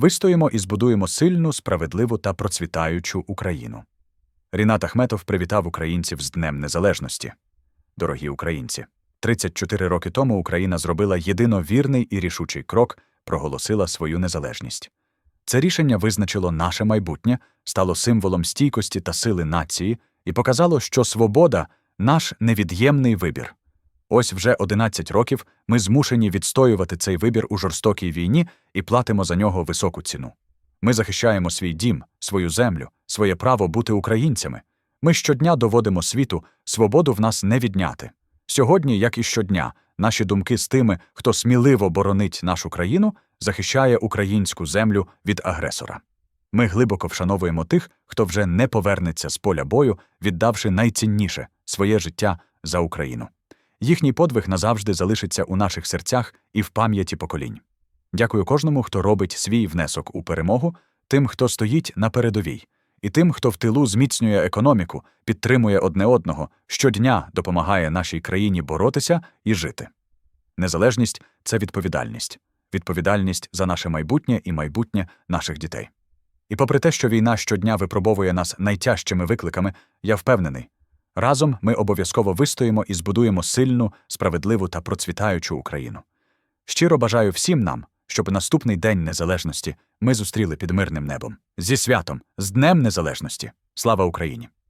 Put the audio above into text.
вистоїмо і збудуємо сильну, справедливу та процвітаючу Україну. Рінат Ахметов привітав українців з Днем Незалежності. Дорогі українці, 34 роки тому Україна зробила єдиновірний і рішучий крок, проголосила свою незалежність. Це рішення визначило наше майбутнє, стало символом стійкості та сили нації і показало, що свобода наш невід'ємний вибір. Ось вже 11 років ми змушені відстоювати цей вибір у жорстокій війні і платимо за нього високу ціну. Ми захищаємо свій дім, свою землю, своє право бути українцями. Ми щодня доводимо світу, свободу в нас не відняти. Сьогодні, як і щодня, наші думки з тими, хто сміливо боронить нашу країну, захищає українську землю від агресора. Ми глибоко вшановуємо тих, хто вже не повернеться з поля бою, віддавши найцінніше своє життя за Україну. Їхній подвиг назавжди залишиться у наших серцях і в пам'яті поколінь. Дякую кожному, хто робить свій внесок у перемогу, тим, хто стоїть на передовій, і тим, хто в тилу зміцнює економіку, підтримує одне одного, щодня допомагає нашій країні боротися і жити. Незалежність це відповідальність, відповідальність за наше майбутнє і майбутнє наших дітей. І попри те, що війна щодня випробовує нас найтяжчими викликами, я впевнений, разом ми обов'язково вистоїмо і збудуємо сильну, справедливу та процвітаючу Україну. Щиро бажаю всім нам, щоб наступний День Незалежності ми зустріли під мирним небом. Зі святом, з Днем Незалежності. Слава Україні!